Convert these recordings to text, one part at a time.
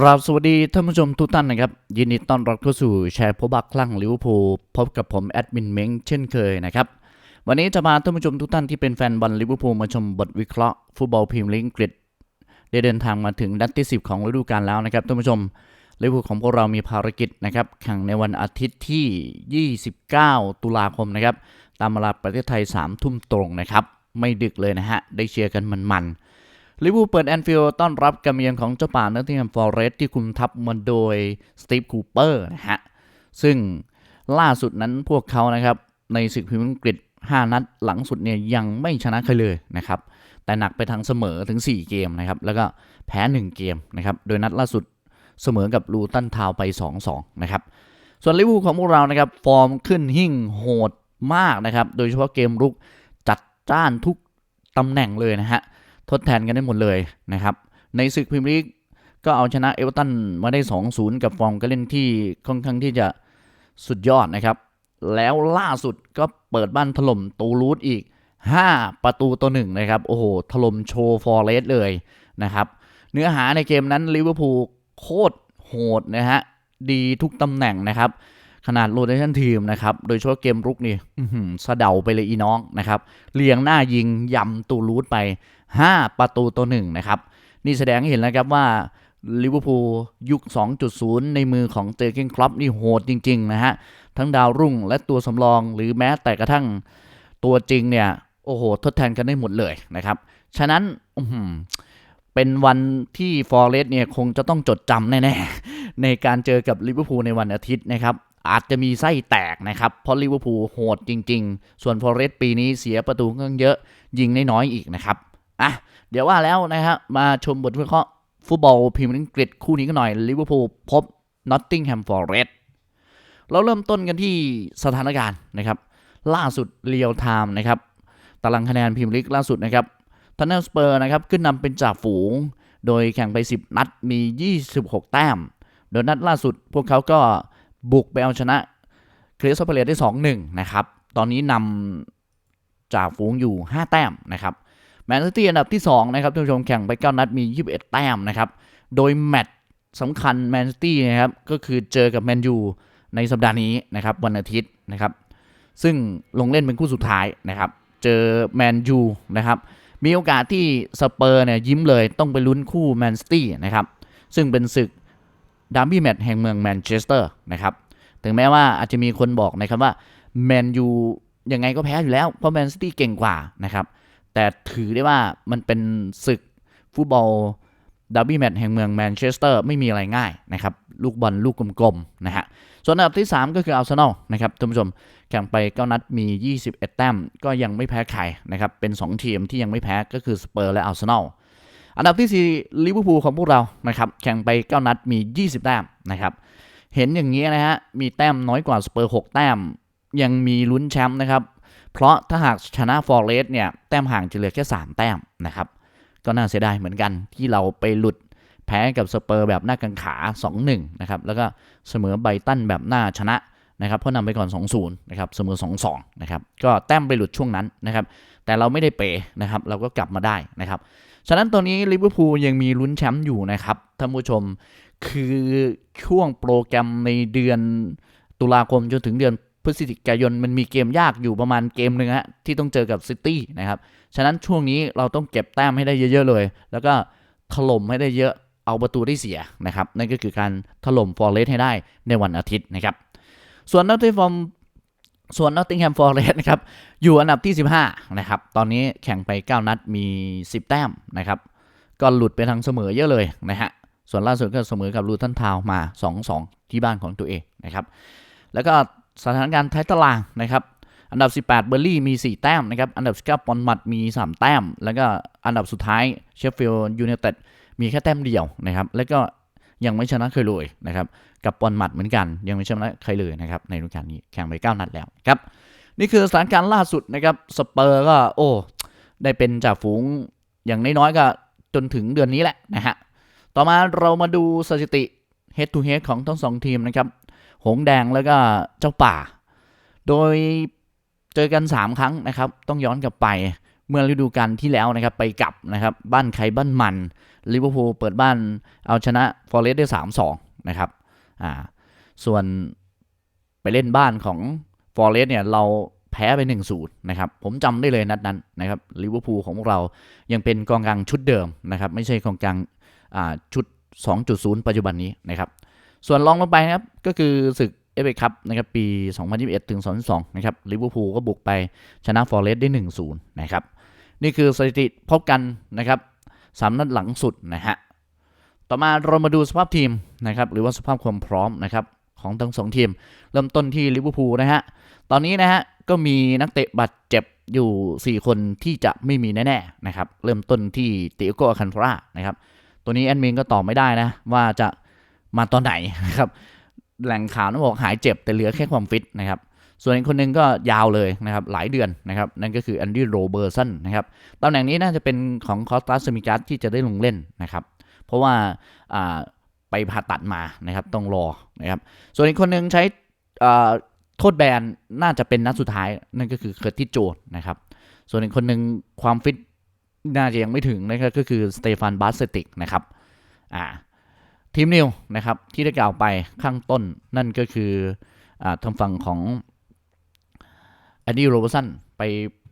กราสวัสดีท่านผู้ชมทุกท่านนะครับ ยินดีต้อนรับเข้าสู่แชร์พบักคลั่งลิเวอร์พูลพบกับผมแอดมินเม้งเช่นเคยนะครับ วันนี้จะพาท่านผู้ชมทุกท่านที่เป็นแฟนบอลลิเวอร์พูลมาชมบทวิเคราะห์ฟุตบอลพรีเมียร์ลีกอังกฤษได้เดินทางมาถึงนัดที่ 10 ของฤดูกาลแล้วนะครับท่านผู้ชมลิเวอร์พูลของพวกเรามีภารกิจนะครับแข่งในวันอาทิตย์ที่ 29 ตุลาคมนะครับตามเวลาประเทศไทย3ทุ่มตรงนะครับไม่ดึกเลยนะฮะได้เชียร์กันมันๆ ลิเวอร์พูลเปิดแอนฟิลด์ต้อนรับการมเยือนของเจ้าป่าเนอร์ติงแฮมฟอร์เรสที่คุมทัพมาโดยสตีฟคูเปอร์นะฮะ ซึ่งล่าสุดนั้นพวกเขานะครับ ในศึกพรีเมียร์กอังกฤษ 5 นัดหลังสุดเนี่ยยังไม่ชนะใครเลยนะครับ แต่หนักไปทางเสมอถึง 4 เกมนะครับ แล้วก็แพ้ 1 เกมนะครับ โดยนัดล่าสุดเสมอกับลูตันทาวไป 2-2 นะครับ ส่วนลิเวอร์พูลของพวกเรานะครับฟอร์มขึ้นหิ่งโหดมากนะครับ โดยเฉพาะเกมรุกจัดจ้านทุกตำแหน่งเลยนะฮะ ทดแทนกันได้หมดเลยนะครับ ในศึกพรีเมียร์ลีกก็เอาชนะเอเวอร์ตันมาได้ 2-0 กับฟอร์มการเล่นที่ค่อนข้างที่จะสุดยอดนะครับ แล้วล่าสุดก็เปิดบ้านถล่มตูรูดอีก 5 ประตูต่อหนึ่งนะครับ โอ้โห ถล่มโชว์ฟอร์เรสเลยนะครับ เนื้อหาในเกมนั้นลิเวอร์พูลโคตรโหดนะฮะ ดีทุกตำแหน่งนะครับขนาดโรเตชันทีมนะครับ โดยเฉพาะเกมรุกนี่สะเดาไปเลยอีน้องนะครับ เลียงหน้ายิงยำตูรูดไป 5 ประตูต่อหนึ่งนะครับ นี่แสดงให้เห็นแล้วครับว่าลิเวอร์พูลยุค 2.0 ในมือของเจอร์เกนคลับนี่โหดจริง ๆ นะฮะ ทั้งดาวรุ่งและตัวสำรองหรือแม้แต่กระทั่งตัวจริงเนี่ย โอ้โห ทดแทนกันได้หมดเลยนะครับ ฉะนั้นเป็นวันที่ฟอร์เรสต์เนี่ยคงจะต้องจดจำแน่ ๆ ในการเจอกับลิเวอร์พูลในวันอาทิตย์นะครับ อาจจะมีไส้แตกนะครับ เพราะลิเวอร์พูลโหดจริง ๆ ส่วนฟอร์เรสต์ปีนี้เสียประตูค่อนข้างเยอะยิงน้อยๆอีกนะครับ อะเดี๋ยวว่าแล้วนะครับมาชมบทวิเคราะห์ฟุตบอลพรีเมียร์ลีกอังกฤษคู่นี้กันหน่อยลิเวอร์พูลพบนอตติงแฮมฟอร์เรสเราเริ่มต้นกันที่สถานการณ์นะครับ ล่าสุดเรียลไทม์นะครับตารางคะแนนพรีเมียร์ลีกล่าสุดนะครับทันเนอร์สเปอร์นะครับขึ้นนำเป็นจ่าฝูง โดยแข่งไป 10 นัดมี 26 แต้ม โดยนัดล่าสุดพวกเขาก็บุกไปเอาชนะคริสตัลพาเลสได้ 2-1 นะครับ ตอนนี้นำจ่าฝูงอยู่ 5 แต้มนะครับ แมนซิตี้อันดับที่ 2 นะครับท่านผู้ชมแข่งไป 9 นัดมี 21 แต้มนะครับ โดยแมตช์สำคัญแมนซิตี้นะครับ ก็คือเจอกับแมนยูในสัปดาห์นี้นะครับ วันอาทิตย์นะครับ ซึ่งลงเล่นเป็นคู่สุดท้ายนะครับ เจอแมนยูนะครับ มีโอกาสที่สเปอร์เนี่ยยิ้มเลยต้องไปลุ้นคู่แมนซิตี้นะครับ ซึ่งเป็นศึกดาร์บี้แมตช์แห่งเมืองแมนเชสเตอร์นะครับ ถึงแม้ว่าอาจจะมีคนบอกนะครับว่าแมนยูยังไงก็แพ้อยู่แล้ว เพราะแมนซิตี้เก่งกว่านะครับ แต่ถือได้ว่ามันเป็นศึกฟุตบอลดาร์บี้แมตช์แห่งเมืองแมนเชสเตอร์ไม่มีอะไรง่ายนะครับ ลูกบอลลูกกลมๆนะฮะ ส่วนอันดับที่ 3 ก็คืออาร์เซนอลนะครับท่านผู้ชม แข่งไป9นัดมี 21 แต้ม ก็ยังไม่แพ้ใครนะครับ เป็น 2 ทีมที่ยังไม่แพ้ก็คือสเปอร์และอาร์เซนอลอันดับที่4ลิเวอร์พูลของพวกเรานะครับแข่งไป 9 นัดมี 20 แต้มนะครับเห็นอย่างนี้นะฮะมีแต้มน้อยกว่าสเปอร์ 6 แต้ม ยังมีลุ้นแชมป์นะครับ เพราะถ้าหากชนะฟอร์เรสเนี่ยแต้มห่างจะเหลือแค่ 3 แต้มนะครับ ก็น่าเสียดายเหมือนกันที่เราไปหลุดแพ้กับสเปอร์แบบหน้ากังขา 2-1 นะครับ แล้วก็เสมอไบตันแบบหน้าชนะนะครับเพราะนำไปก่อน 2-0 นะครับ เสมอ 2-2 นะครับ ก็แต้มไปหลุดช่วงนั้นนะครับ แต่เราไม่ได้เป๋นะครับ เราก็กลับมาได้นะครับ ฉะนั้นตอนนี้ลิเวอร์พูลยังมีลุ้นแชมป์อยู่นะครับ ท่านผู้ชม คือช่วงโปรแกรมในเดือนตุลาคมจนถึงเดือน พฤศจิกายนมันมีเกมยากอยู่ประมาณเกมหนึ่งฮะที่ต้องเจอกับซิตี้นะครับฉะนั้นช่วงนี้เราต้องเก็บแต้มให้ได้เยอะๆเลย แล้วก็ถล่มให้ได้เยอะเอาประตูได้เสียนะครับนั่นก็คือการถล่มฟอร์เรสให้ได้ในวันอาทิตย์นะครับส่วนนอตติงแฮมส่วนนอตติงแฮมฟอร์เรสนะครับอยู่อันดับที่ 15นะครับตอนนี้แข่งไป 9 นัดมี 10 แต้มนะครับก็หลุดไปทางเสมอเยอะเลยนะฮะส่วนล่าสุดก็เสมอกับลูทันทาวมา 2-2 ที่บ้านของตัวเองนะครับแล้วก็ สถานการณ์ท้ายตารางนะครับ อันดับ 18 เบอร์ลี่มี 4 แต้มนะครับ อันดับ 19 ปอนมัดมี 3 แต้ม แล้วก็อันดับสุดท้ายเชฟฟิลด์ยูไนเต็ดมีแค่แต้มเดียวนะครับ แล้วก็ยังไม่ชนะใครเลยนะครับ กับปอนมัดเหมือนกัน ยังไม่ชนะใครเลยนะครับ ในฤดูกาลนี้แข่งไป 9 นัดแล้วครับ นี่คือสถานการณ์ล่าสุดนะครับ สเปอร์ก็โอ้ได้เป็นจ่าฝูงอย่างน้อยๆก็จนถึงเดือนนี้แหละนะฮะ ต่อมาเรามาดูสถิติ head to head ของทั้งสองทีมนะครับ หงแดงแล้วก็เจ้าป่า โดยเจอกัน 3 ครั้งนะครับ ต้องย้อนกลับไปเมื่อฤดูกาลที่แล้วนะครับ ไปกลับนะครับ บ้านใครบ้านมันลิเวอร์พูลเปิดบ้านเอาชนะฟอร์เรสต์ได้ 3-2 นะครับอ่าส่วนไปเล่นบ้านของฟอร์เรสต์เนี่ยเราแพ้ไป1-0นะครับ ผมจำได้เลยนัดนั้นนะครับลิเวอร์พูลของพวกเรายังเป็นกองกลางชุดเดิมนะครับ ไม่ใช่กองกลางอ่าชุด 2.0 ปัจจุบันนี้นะครับ ส่วนรองลงไปนะครับก็คือศึกเอฟเอคัพนะครับปี 2021 ถึง 2022 นะครับลิเวอร์พูลก็บุกไปชนะฟอร์เรสต์ได้ 1-0 นะครับ นี่คือสถิติพบกันนะครับสามนัดหลังสุดนะฮะ ต่อมาเรามาดูสภาพทีมนะครับหรือว่าสภาพความพร้อมนะครับของทั้งสองทีม เริ่มต้นที่ลิเวอร์พูลนะฮะ ตอนนี้นะฮะก็มีนักเตะบาดเจ็บอยู่ 4 คนที่จะไม่มีแน่ๆนะครับ เริ่มต้นที่เตโกอคันทรานะครับ ตัวนี้แอดมินก็ตอบไม่ได้นะว่าจะ มาตอนไหนนะครับแหล่งข่าวนั้นบอกหายเจ็บแต่เหลือแค่ความฟิตนะครับส่วนอีกคนหนึ่งก็ยาวเลยนะครับหลายเดือนนะครับนั่นก็คือแอนดี้โรเบอร์สันนะครับตำแหน่งนี้น่าจะเป็นของคอสตัสมิกัสที่จะได้ลงเล่นนะครับเพราะว่าไปผ่าตัดมานะครับต้องรอนะครับส่วนอีกคนหนึ่งใช้โทษแบนน่าจะเป็นนัดสุดท้ายนั่นก็คือเคอร์ติโจนนะครับส่วนอีกคนหนึ่งความฟิตน่าจะยังไม่ถึงนะครับก็คือสเตฟานบาสเซติกนะครับอ่า ทีมนิวนะครับที่ได้กล่าวไปข้างต้นนั่นก็คืออทางฝั่งของแอนดี้โรเบอร์สันไป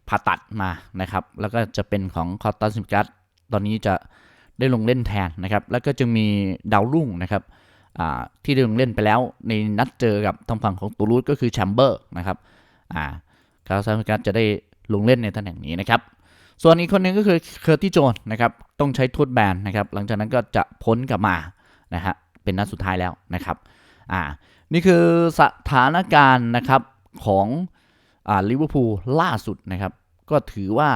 ผ่าตัดมานะครับ แล้วก็จะเป็นของคอร์ตัสซิมกัสตอนนี้จะได้ลงเล่นแทนนะครับ แล้วก็จะมีดาวรุ่งนะครับที่ได้ลงเล่นไปแล้วในนัดเจอกับทางฝั่งของตูรูสก็คือแชมเบอร์นะครับคาร์ตัสซิมกัสจะได้ลงเล่นในตำแหน่งนี้นะครับ ส่วนอีกคนหนึงก็คือเคอร์ติโจนนะครับต้องใช้โทษแบนนะครับหลังจากนั้นก็จะพ้นกลับมา นะฮะเป็นนัดสุดท้ายแล้วนะครับอ่านี่คือสถานการณ์นะครับของอ่าลิเวอร์พูลล่าสุดนะครับ ก็ถือว่า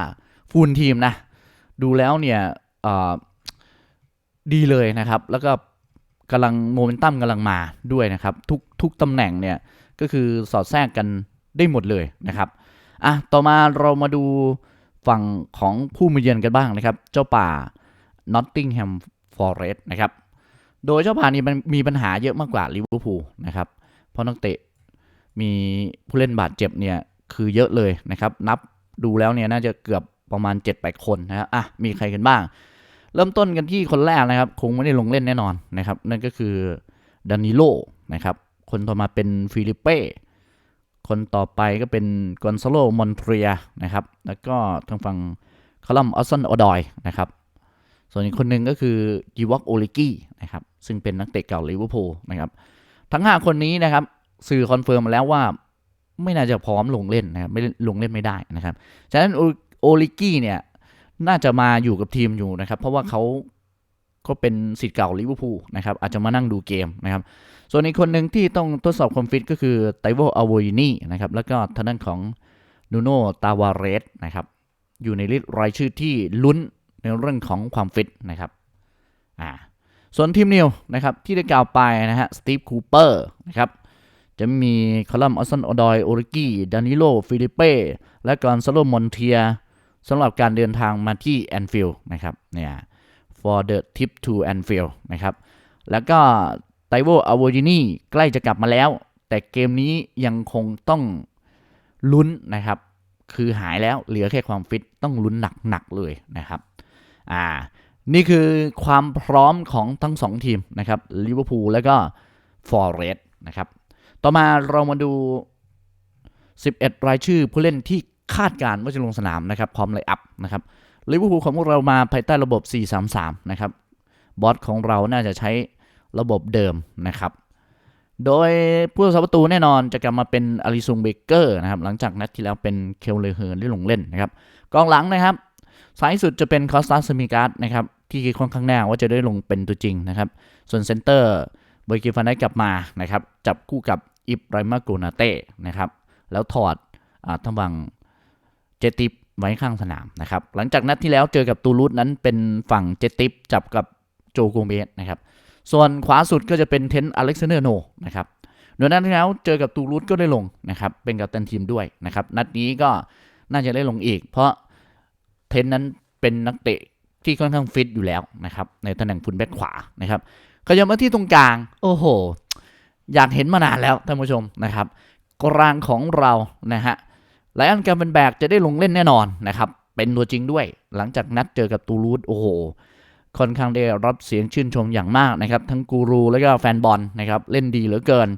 ฟูลทีมนะดูแล้วเนี่ยอ่าดีเลยนะครับ แล้วก็กำลังโมเมนตัมกำลังมาด้วยนะครับ ทุกทุกตำแหน่งเนี่ยก็คือสอดแทรกกันได้หมดเลยนะครับอะต่อมาเรามาดูฝั่งของผู้มาเยือนกันบ้างนะครับ เจ้าป่า Nottingham Forest นะครับ โดยเจ้าป่านี่มันมีปัญหาเยอะมากกว่าลิเวอร์พูลนะครับ เพราะนักเตะมีผู้เล่นบาดเจ็บเนี่ยคือเยอะเลยนะครับ นับดูแล้วเนี่ยน่าจะเกือบประมาณ 7-8 คนนะฮะอะมีใครกันบ้าง เริ่มต้นกันที่คนแรกนะครับ คงไม่ได้ลงเล่นแน่นอนนะครับ นั่นก็คือดานิโลนะครับ คนต่อมาเป็นฟิลิเป้คนต่อไปก็เป็นกอนซาโลมอนเทรียนะครับ แล้วก็ทางฝั่งคอลัมออสซันออดอยนะครับ ส่วนอีกคนหนึ่งก็คือกิวอกโอลิกี้นะครับซึ่งเป็นนักเตะเก่าลิเวอร์พูลนะครับทั้ง 5 คนนี้นะครับสื่อคอนเฟิร์มมาแล้วว่าไม่น่าจะพร้อมลงเล่นนะครับไม่ลงเล่นไม่ได้นะครับฉะนั้นโอลิกี้เนี่ยน่าจะมาอยู่กับทีมอยู่นะครับ เพราะว่าเขาก็เป็นสิทธิ์เก่าลิเวอร์พูลนะครับอาจจะมานั่งดูเกมนะครับส่วนอีกคนหนึ่งที่ต้องทดสอบความฟิตก็คือไตโวอโวยินี่นะครับแล้วก็ทางด้านของนูโนตาวาเรสนะครับอยู่ในลิสต์รายชื่อที่ลุ้น ในเรื่องของความฟิตนะครับอ่าส่วนทีมนิวนะครับที่ได้กล่าวไปนะฮะสตีฟคูเปอร์นะครับจะมีคอลัมน์ออสซันอดอยโอริกี้ดานิโลฟิลิเป้และกอนซาโลมอนเทียสำหรับการเดินทางมาที่แอนฟิลด์นะครับเนี่ย for the trip to Anfield นะครับ แล้วก็ไตโวอโวจินีใกล้จะกลับมาแล้ว แต่เกมนี้ยังคงต้องลุ้นนะครับ คือหายแล้วเหลือแค่ความฟิตต้องลุ้นหนักๆเลยนะครับ อ่านี่คือความพร้อมของทั้งสองทีมนะครับลิเวอร์พูลแล้วก็ฟอร์เรสต์นะครับต่อมาเรามาดู 11 รายชื่อผู้เล่นที่คาดการณ์ว่าจะลงสนามนะครับพร้อมไลอัพนะครับลิเวอร์พูลของพวกเรามาภายใต้ระบบ 4-3-3 นะครับบอสของเราน่าจะใช้ระบบเดิมนะครับ โดยผู้รักษาประตูแน่นอนจะกลับมาเป็นอาริซุงเบเกอร์นะครับหลังจากนัดที่แล้วเป็นเคลเลเฮิร์นที่ลงเล่นนะครับกองหลังนะครับ สายสุดจะเป็นคอสตาสมิการ์ดนะครับที่ค่อนข้างแน่ว่าจะได้ลงเป็นตัวจริงนะครับ ส่วนเซนเตอร์เบอร์กิฟันได้กลับมานะครับจับคู่กับอิบไรมาโกนาเต้นะครับแล้วถอดอ่าทางฝั่งเจติปไว้ข้างสนามนะครับหลังจากนัดที่แล้วเจอกับตูรูสนั้นเป็นฝั่งเจติปจับกับโจโกเมสนะครับส่วนขวาสุดก็จะเป็นเทนอเล็กซานเดอร์โนนะครับโดยนัดที่แล้วเจอกับตูรูสก็ได้ลงนะครับเป็นกัปตันทีมด้วยนะครับนัดนี้ก็น่าจะได้ลงอีก เพราะ เทนนั้นเป็นนักเตะที่ค่อนข้างฟิตอยู่แล้วนะครับในตำแหน่งฟุลแบ็กขวานะครับขยับมาที่ตรงกลาง โอ้โห อยากเห็นมานานแล้วท่านผู้ชมนะครับกลางของเรานะฮะไลออนการเป็นแบกจะได้ลงเล่นแน่นอนนะครับเป็นตัวจริงด้วย หลังจากนัดเจอกับตูรูสโอ้โหค่อนข้างได้รับเสียงชื่นชมอย่างมากนะครับทั้งกูรูแล้วก็แฟนบอลนะครับเล่นดีเหลือเกิน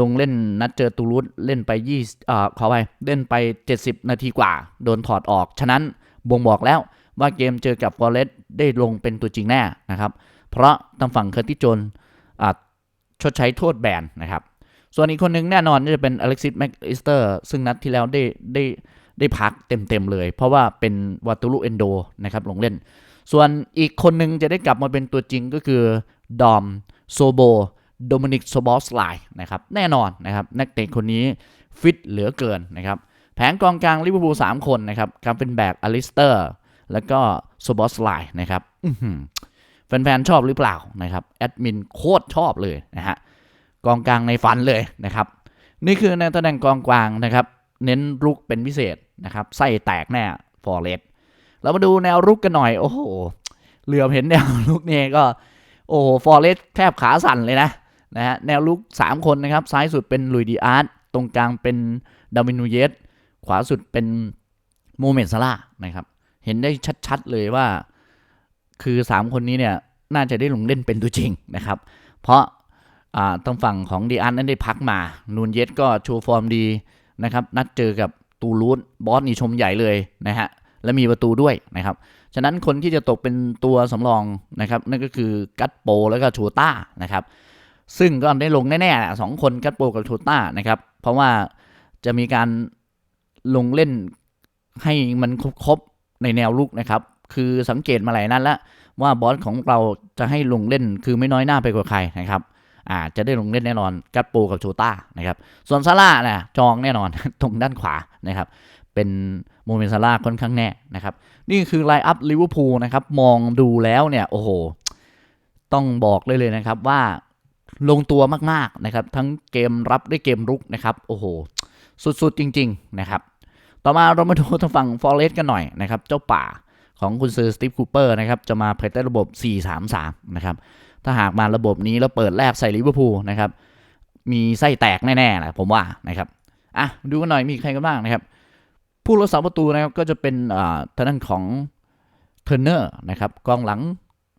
ลงเล่นนัดเจอตูรูสเล่นไปยี่อ่าขอไปเล่นไป 70 นาทีกว่า โดนถอดออก ฉะนั้น บ่งบอกแล้วว่าเกมเจอกับฟอลเรสต์ได้ลงเป็นตัวจริงแน่นะครับ เพราะทางฝั่งเคอร์ติจนอ่าชดใช้โทษแบนนะครับ ส่วนอีกคนหนึ่งแน่นอนจะเป็นอเล็กซิสแม็กอิสเตอร์ซึ่งนัดที่แล้วได้ได้ได้พักเต็มๆเลย เพราะว่าเป็นวาตูลุเอนโดนะครับลงเล่น ส่วนอีกคนหนึ่งจะได้กลับมาเป็นตัวจริงก็คือดอมโซโบโดมินิกโซบอสไลนะครับแน่นอนนะครับนักเตะคนนี้ฟิตเหลือเกินนะครับ แผงกองกลางลิเวอร์พูล3คนนะครับการเป็นแบกอลิสเตอร์ แล้วก็โซบอสไลน์นะครับแฟนๆชอบหรือเปล่านะครับแอดมินโคตรชอบเลยนะฮะกองกลางในฝันเลยนะครับ นี่คือในตำแหน่งกองกลางนะครับ เน้นรุกเป็นพิเศษนะครับไส้แตกแน่ฟอร์เรสเรามาดูแนวรุกกันหน่อย โอ้โหเหลือมเห็นแนวรุกเนี่ยก็ โอ้โหฟอร์เรสแทบขาสั่นเลยนะนะฮะแนวลุก 3 คนนะครับ ซ้ายสุดเป็นลุยดีอาร์ตตรงกลางเป็นดาวินูเยส ขวาสุดเป็นโมเมนซาร่านะครับ เห็นได้ชัดๆเลยว่า คือ 3 คนนี้เนี่ยน่าจะได้ลงเล่นเป็นตัวจริงนะครับ เพราะอ่าทางฝั่งของดีอาร์ตนั้นได้พักมา นูนเยสก็โชว์ฟอร์มดีนะครับ นัดเจอกับตูรูสบอสนี่ชมใหญ่เลยนะฮะ และมีประตูด้วยนะครับ ฉะนั้นคนที่จะตกเป็นตัวสำรองนะครับ นั่นก็คือกัตโปแล้วก็โชต้านะครับ ซึ่งก็ได้ลงแน่ๆสองคนกัตโปกับโชต้านะครับ เพราะว่าจะมีการ ลงเล่นให้มันครบในแนวลุกนะครับ คือสังเกตมาหลายนัดแล้วว่าบอสของเราจะให้ลงเล่นคือไม่น้อยหน้าไปกว่าใครนะครับอาจจะได้ลงเล่นแน่นอนกัตโปกับโชต้านะครับส่วนซาร่านะจองแน่นอนตรงด้านขวานะครับเป็นโมเมนต์ซาร่าค่อนข้างแน่นะครับนี่คือไลน์อัพลิเวอร์พูลนะครับมองดูแล้วเนี่ยโอ้โห ต้องบอกเลยเลยนะครับว่าลงตัวมากๆนะครับทั้งเกมรับได้เกมรุกนะครับโอ้โห สุดๆจริง ๆ นะครับ ต่อมาเรามาดูทางฝั่งฟอร์เรสกันหน่อยนะครับ เจ้าป่าของคุณเซอร์สตีฟคูเปอร์นะครับ จะมาภายใต้ระบบ 4-3-3 นะครับ ถ้าหากมาระบบนี้แล้วเปิดแรกใส่ลิเวอร์พูลนะครับ มีไส้แตกแน่ๆนะผมว่านะครับอะดูกันหน่อยมีใครกันบ้างนะครับ ผู้รักษาประตูนะครับก็จะเป็นอ่าทางด้านของเทอร์เนอร์นะครับกองหลัง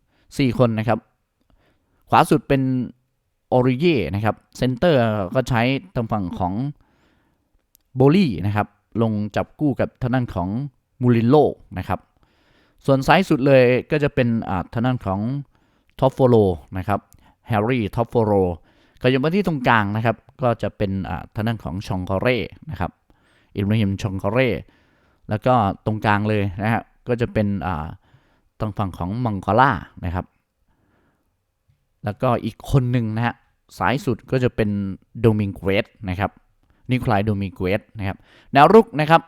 4 คนนะครับ ขวาสุดเป็นออริเย่นะครับเซนเตอร์ก็ใช้ทางฝั่งของโบลี่นะครับ ลงจับกู้กับทางด้านของมูรินโลนะครับ ส่วนซ้ายสุดเลยก็จะเป็นอ่าทางด้านของท็อปโฟโลนะครับแฮร์รี่ท็อปโฟโลก็ยังมาที่ตรงกลางนะครับ ก็จะเป็นอ่าทางด้านของชองคอเร่นะครับอิบราฮิมชองคาเร่แล้วก็ตรงกลางเลยนะฮะก็จะเป็นทางฝั่งของมังกล่านะครับ แล้วก็อีกคนหนึ่งนะฮะสายสุดก็จะเป็นโดมิงเกรสนะครับ นิโคลายโดมิเกสนะครับแนวรุกนะครับ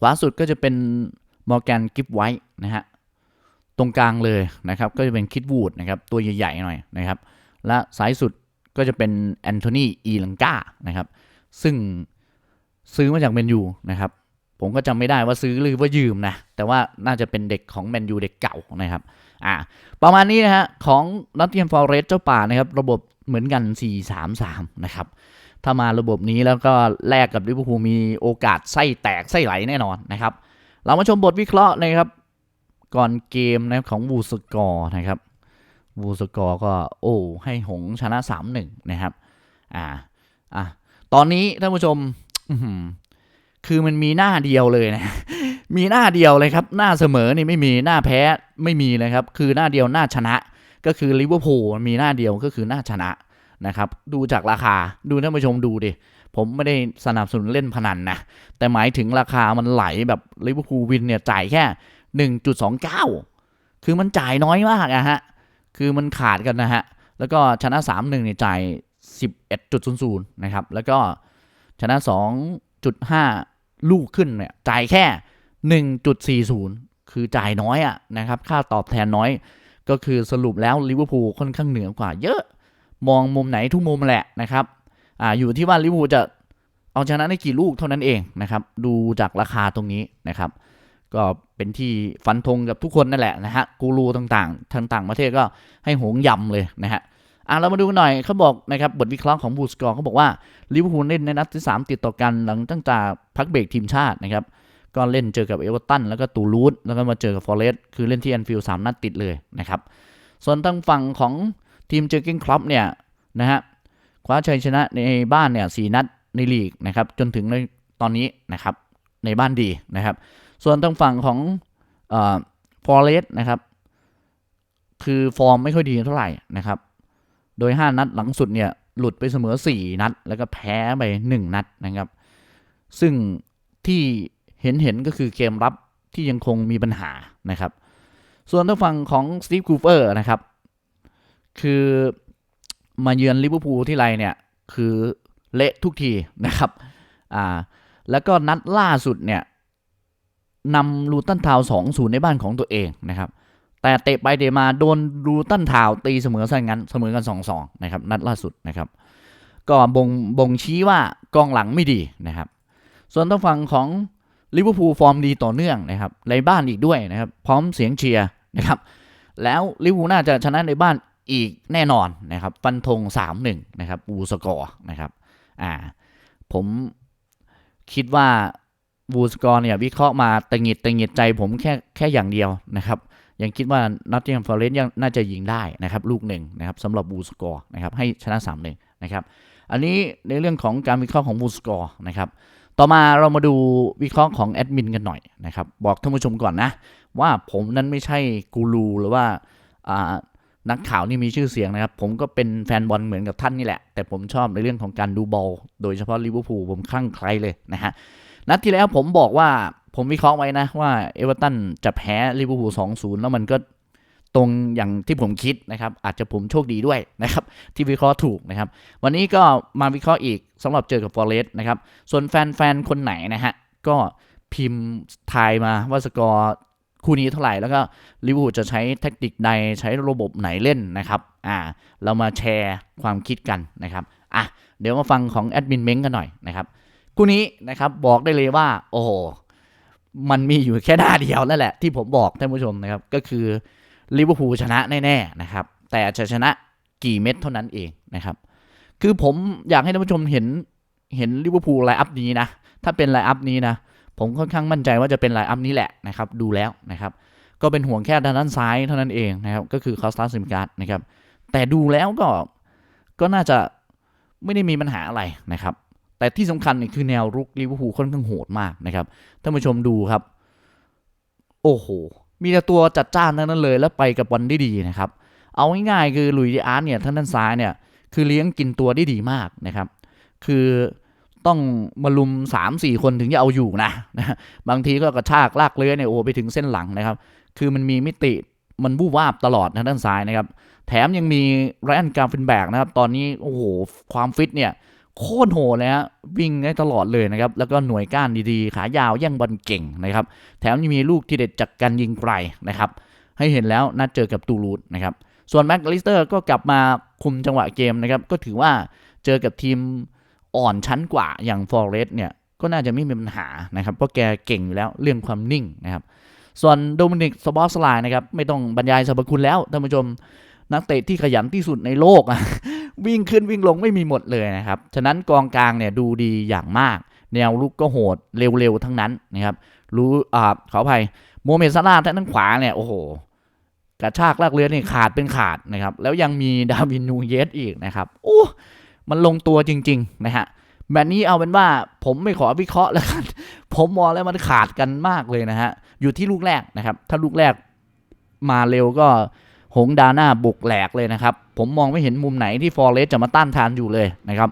ขวาสุดก็จะเป็นมอร์แกนกิฟไวท์นะฮะตรงกลางเลยนะครับก็จะเป็นคิดวูดนะครับตัวใหญ่ๆหน่อยนะครับ และสายสุดก็จะเป็นแอนโทนีอีลังกานะครับ ซึ่งซื้อมาจากแมนยูนะครับ ผมก็จำไม่ได้ว่าซื้อหรือว่ายืมนะ แต่ว่าน่าจะเป็นเด็กของแมนยูเด็กเก่านะครับอ่าประมาณนี้นะฮะของนัตเทียมฟอร์เรสเจ้าป่านะครับ ระบบเหมือนกัน 4-3-3 นะครับ ถ้ามาระบบนี้แล้วก็แลกกับลิเวอร์พูลมีโอกาสไส้แตกไส้ไหลแน่นอนนะครับ เรามาชมบทวิเคราะห์นะครับ ก่อนเกมนะครับของวูสกอร์นะครับวูสกอร์ก็โอ้ให้หงส์ชนะ 3-1 นะครับ อ่าอะตอนนี้ท่านผู้ชมคือมันมีหน้าเดียวเลยนะ มีหน้าเดียวเลยครับ หน้าเสมอนี่ไม่มีหน้าแพ้ไม่มีเลยครับ คือหน้าเดียวหน้าชนะ ก็คือลิเวอร์พูลมีหน้าเดียวก็คือหน้าชนะ นะครับ ดูจากราคาดูท่านผู้ชมดูดิ ผมไม่ได้สนับสนุนเล่นพนันนะ แต่หมายถึงราคามันไหลแบบลิเวอร์พูลวินเนี่ยจ่ายแค่ 1.29 คือมันจ่ายน้อยมากอะฮะ คือมันขาดกันนะฮะ แล้วก็ชนะ 3-1เนี่ยจ่าย 11.00 นะครับ แล้วก็ชนะ 2.5 ลูกขึ้นเนี่ยจ่ายแค่ 1.40 คือจ่ายน้อยอะนะครับ ค่าตอบแทนน้อย ก็คือสรุปแล้วลิเวอร์พูลค่อนข้างเหนือกว่าเยอะ มองมุมไหนทุกมุมแหละนะครับอ่าอยู่ที่ว่าลิเวอร์พูลจะเอาชนะได้กี่ลูกเท่านั้นเองนะครับ ดูจากราคาตรงนี้นะครับ ก็เป็นที่ฟันธงกับทุกคนนั่นแหละนะฮะกูรูต่างๆทางต่างประเทศก็ให้หงยำเลยนะฮะอะเรามาดูกันหน่อยเขาบอกนะครับบทวิเคราะห์ของบูสกอร์เขาบอกว่าลิเวอร์พูลเล่นในนัดที่ 3 ติดต่อกันหลังตั้งแต่พักเบรกทีมชาตินะครับก็เล่นเจอกับเอเวอร์ตันแล้วก็ตูลูสแล้วก็มาเจอกับฟอเรสต์คือเล่นที่แอนฟิลด์สามนัดติดเลยนะครับส่วนทางฝั่งของ ทีมเจอร์กินคลับเนี่ยนะฮะคว้าชัยชนะในบ้านเนี่ยสนัดในลีกนะครับจนถึงในตอนนี้นะครับในบ้านดีนะครับ ส่วนทางฝั่งของฟอเรสต์นะครับ คือฟอร์มไม่ค่อยดีเท่าไหร่นะครับ โดย 5 นัดหลังสุดเนี่ยหลุดไปเสมอ 4 นัด แล้วก็แพ้ไป 1 นัดนะครับ ซึ่งที่เห็นเห็นก็คือเกมรับที่ยังคงมีปัญหานะครับ ส่วนทางฝั่งของสตีฟคูเปอร์นะครับ คือมาเยือนลิเวอร์พูลที่ไรเนี่ย คือเละทุกทีนะครับอ่าแล้วก็นัดล่าสุดเนี่ยนำลูตันทาวสองศูนย์ในบ้านของตัวเองนะครับ แต่เตะไปเตะมาโดนลูตันทาวตีเสมอซะงั้นเสมอกัน2องสองนะครับนัดล่าสุดนะครับ ก็บ่งบ่งชี้ว่ากองหลังไม่ดีนะครับ ส่วนทางฝั่งของลิเวอร์พูลฟอร์มดีต่อเนื่องนะครับในบ้านอีกด้วยนะครับ พร้อมเสียงเชียร์นะครับ แล้วลิเวอร์พูลน่าจะชนะในบ้าน อีกแน่นอนนะครับฟันธง3-1นะครับบูสกอร์นะครับอ่าผมคิดว่าบูสกอร์เนี่ยวิเคราะห์มาตังหิดตังหิดใจผมแค่แค่อย่างเดียวนะครับ ยังคิดว่านอตติงแฮมฟอเรสต์ยังน่าจะยิงได้นะครับลูกหนึ่งนะครับสำหรับบูสกอร์นะครับให้ชนะ3-1นะครับอันนี้ในเรื่องของการวิเคราะห์ของบูสกอร์นะครับต่อมาเรามาดูวิเคราะห์ของแอดมินกันหน่อยนะครับบอกท่านผู้ชมก่อนนะว่าผมนั้นไม่ใช่กูรูหรือว่าอ่า นักข่าวนี่มีชื่อเสียงนะครับ ผมก็เป็นแฟนบอลเหมือนกับท่านนี่แหละ แต่ผมชอบในเรื่องของการดูบอล โดยเฉพาะลิเวอร์พูลผมคลั่งไคล้เลยนะฮะ นัดที่แล้วผมบอกว่าผมวิเคราะห์ไว้นะว่าเอเวอร์ตันจะแพ้ลิเวอร์พูล2-0แล้วมันก็ตรงอย่างที่ผมคิดนะครับ อาจจะผมโชคดีด้วยนะครับ ที่วิเคราะห์ถูกนะครับ วันนี้ก็มาวิเคราะห์อีกสำหรับเจอกับฟอเรสต์นะครับ ส่วนแฟนๆคนไหนนะฮะก็พิมพ์ทายมาว่าสกอร์ คู่นี้เท่าไหร่แล้วก็ลิเวอร์พูลจะใช้แทคติกใดใช้ระบบไหนเล่นนะครับอ่าเรามาแชร์ความคิดกันนะครับอะเดี๋ยวมาฟังของแอดมินเม้งกันหน่อยนะครับคู่นี้นะครับบอกได้เลยว่า โอ้โหมันมีอยู่แค่หน้าเดียวนั่นแหละที่ผมบอกท่านผู้ชมนะครับก็คือลิเวอร์พูลชนะแน่ๆนะครับแต่จะชนะกี่เม็ดเท่านั้นเองนะครับคือผมอยากให้ท่านผู้ชมเห็นเห็นลิเวอร์พูลไลน์อัพนี้นะถ้าเป็นไลน์อัพนี้นะ ผมค่อนข้างมั่นใจว่าจะเป็นไลน์อัพนี้แหละนะครับ ดูแล้วนะครับ ก็เป็นห่วงแค่ด้านซ้ายเท่านั้นเองนะครับ ก็คือคอสตาซิมการ์ดนะครับ แต่ดูแล้วก็ก็น่าจะไม่ได้มีปัญหาอะไรนะครับ แต่ที่สำคัญเนี่ยคือแนวรุกลิเวอร์พูลค่อนข้างโหดมากนะครับท่านผู้ชมดูครับ โอ้โห มีแต่ตัวจัดจ้านทั้งนั้นเลยแล้วไปกับบอลได้ดีนะครับ เอาง่ายๆคือลุยดิอาร์เนี่ยท่านด้านซ้ายเนี่ยคือเลี้ยงกินตัวได้ดีมากนะครับ คือ ต้องมาลุมสามสี่คนถึงจะเอาอยู่นะนะบางทีก็กระชากลากเลื้อยเนี่ยโอ้ไปถึงเส้นหลังนะครับ คือมันมีมิติมันบู้วาบตลอดนะด้านซ้ายนะครับ แถมยังมีไรอันการฟินแบกนะครับ ตอนนี้โอ้โหความฟิตเนี่ยโคตรโหดเลยฮะวิ่งได้ตลอดเลยนะครับ แล้วก็หน่วยก้านดีๆ ขายาวแย่งบอลเก่งนะครับ แถมยังมีลูกที่เด็ดจากการยิงไกลนะครับ ให้เห็นแล้วนัดเจอกับตูรูดนะครับ ส่วนแม็กลิสเตอร์ก็กลับมาคุมจังหวะเกมนะครับ ก็ถือว่าเจอกับทีม อ่อนชั้นกว่าอย่างฟอร์เรสเนี่ยก็น่าจะไม่มีปัญหานะครับ เพราะแกเก่งอยู่แล้วเรื่องความนิ่งนะครับ ส่วนโดมินิกสบอสไลน์นะครับ ไม่ต้องบรรยายสรรพคุณแล้วท่านผู้ชมนักเตะที่ขยันที่สุดในโลก วิ่งขึ้นวิ่งลงไม่มีหมดเลยนะครับ ฉะนั้นกองกลางเนี่ยดูดีอย่างมาก แนวลุกก็โหดเร็วๆทั้งนั้นนะครับรู้อ่าขออภัยโมเมดซาลาท่านขวาเนี่ยโอ้โหกระชากลากเรือนี่ขาดเป็นขาดนะครับ แล้วยังมีดาวินนูเยสอีกนะครับโอ้ มันลงตัวจริง ๆ นะฮะแบบนี้เอาเป็นว่าผมไม่ขอวิเคราะห์แล้วกันผมมองแล้วมันขาดกันมากเลยนะฮะ อยู่ที่ลูกแรกนะครับ ถ้าลูกแรกมาเร็วก็หงดาหน้าบุกแหลกเลยนะครับ ผมมองไม่เห็นมุมไหนที่ฟอร์เรสจะมาต้านทานอยู่เลยนะครับ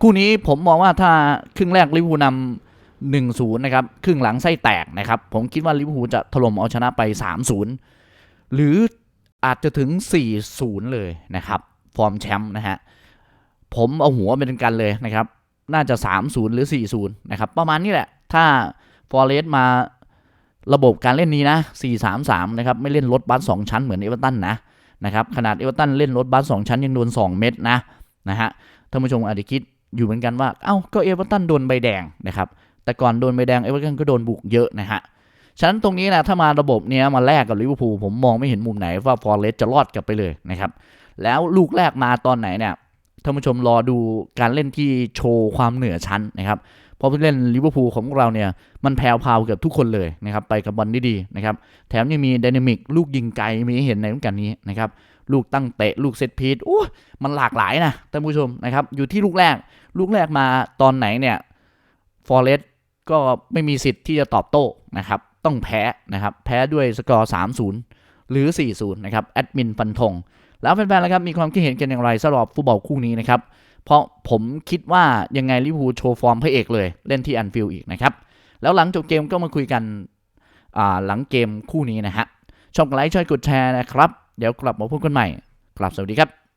คู่นี้ผมมองว่าถ้าครึ่งแรกลิเวอร์พูลนำหนึ่งศูนย์นะครับครึ่งหลังไส้แตกนะครับ ผมคิดว่าลิเวอร์พูลจะถล่มเอาชนะไป3ามศูนย์หรืออาจจะถึง4ี่ศูนย์เลยนะครับ ฟอร์มแชมป์นะฮะ ผมเอาหัวเป็นกันเลยนะครับ น่าจะ 3-0 หรือ 4-0 นะครับ ประมาณนี้แหละ ถ้าฟอร์เรสมาระบบการเล่นนี้นะ 4-3-3 นะครับ ไม่เล่นรถบัส2ชั้นเหมือนเอเวอร์ตันนะ นะครับ ขนาดเอเวอร์ตันเล่นรถบัส2ชั้นยังโดน 2 เม็ดนะ นะฮะ ท่านผู้ชมอาจจะคิดอยู่เหมือนกันว่า เอ้า ก็เอเวอร์ตันโดนใบแดงนะครับ แต่ก่อนโดนใบแดงเอเวอร์ตันก็โดนบุกเยอะนะฮะ ฉะนั้นตรงนี้นะ ถ้ามาระบบเนี้ยมาแลกกับลิเวอร์พูลผมมองไม่เห็นมุมไหนว่าฟอร์เรสจะรอดกลับไปเลยนะครับ แล้วลูกแรกมาตอนไหนเนี่ย ท่านผู้ชมรอดูการเล่นที่โชว์ความเหนือชั้นนะครับเพราะผู้เล่นลิเวอร์พูลของพวกเราเนี่ยมันแพรวพาวเกือบทุกคนเลยนะครับไปกับบอลได้ดีนะครับแถมยังมีไดนามิกลูกยิงไกลมีเห็นในรุ่นการนี้นะครับลูกตั้งเตะลูกเซตพีทโอ้มันหลากหลายนะท่านผู้ชมนะครับอยู่ที่ลูกแรก ลูกแรกมาตอนไหนเนี่ยฟอเรสก็ไม่มีสิทธิ์ที่จะตอบโต้นะครับต้องแพ้นะครับแพ้ด้วยสกอร์ 3-0 หรือ 4-0 นะครับแอดมินฟันธง แล้วแฟนๆแล้วครับมีความคิดเห็นกันอย่างไรสำหรับฟุตบอลคู่นี้นะครับเพราะผมคิดว่ายังไงลิเวอร์พูลโชว์ฟอร์มพระเอกเลย เล่นที่อันฟิลด์อีกนะครับแล้วหลังจบเกมก็มาคุยกันหลังเกมคู่นี้นะฮะชอบกดไลค์ช่วยกดแชร์นะครับ เดี๋ยวกลับมาพบกันใหม่กลับสวัสดีครับ